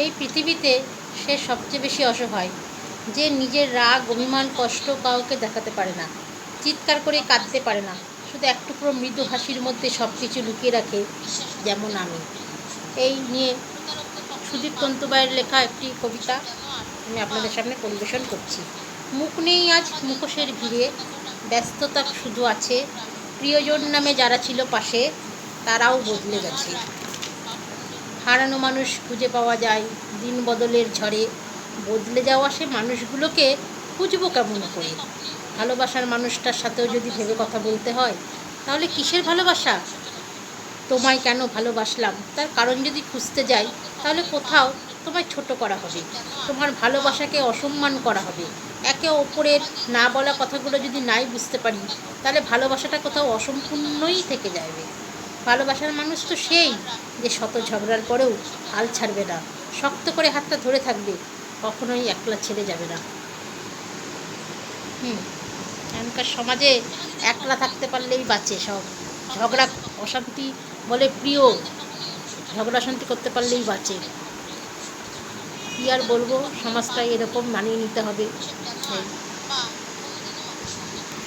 এই পৃথিবীতে সে সবচেয়ে বেশি অসহায়, যে নিজের রাগ, অভিমান, কষ্ট কাউকে দেখাতে পারে না, চিৎকার করে কাঁদতে পারে না, শুধু এক টুকরো মৃদু হাসির মধ্যে সব কিছু লুকিয়ে রাখে যেমন আমি। এই নিয়ে সুদীপ তন্তুবাইয়ের লেখা একটি কবিতা আমি আপনাদের সামনে পরিবেশন করছি। মুখ নেই আজ মুখোশের ভিড়ে, ব্যস্ততা শুধু আছে, প্রিয়জন নামে যারা ছিল পাশে, তারাও বদলে গেছে। হারানো মানুষ খুঁজে পাওয়া যায় দিন বদলের ঝড়ে। বদলে যাওয়া সে মানুষগুলোকে খুঁজবো কেমন করে? ভালোবাসার মানুষটার সাথেও যদি ভেবে কথা বলতে হয়, তাহলে কিসের ভালোবাসা? তোমায় কেন ভালোবাসলাম? তার কারণ যদি খুঁজতে যাই, তাহলে কোথাও তোমায় ছোট করা হবে। তোমার ভালোবাসাকে অসম্মান করা হবে। একে অপরের না বলা কথাগুলো যদি নাই বুঝতে পারি, তাহলে ভালোবাসাটা কোথাও অসম্পূর্ণই থেকে যাবে। ভালোবাসার মানুষ তো সেই যে শত ঝগড়ার পরেও হাল ছাড়বে না, শক্ত করে হাতটা ধরে থাকবে, কখনোই একলা ছেড়ে যাবে না। হুম এখনকার সমাজে একলা থাকতে পারলেই বাঁচে সব। ঝগড়া, অশান্তি বলে প্রিয়, ঝগড়া শান্তি করতে পারলেই বাঁচে। কী আর বলব সমাজটা এরকম মানিয়ে নিতে হবে।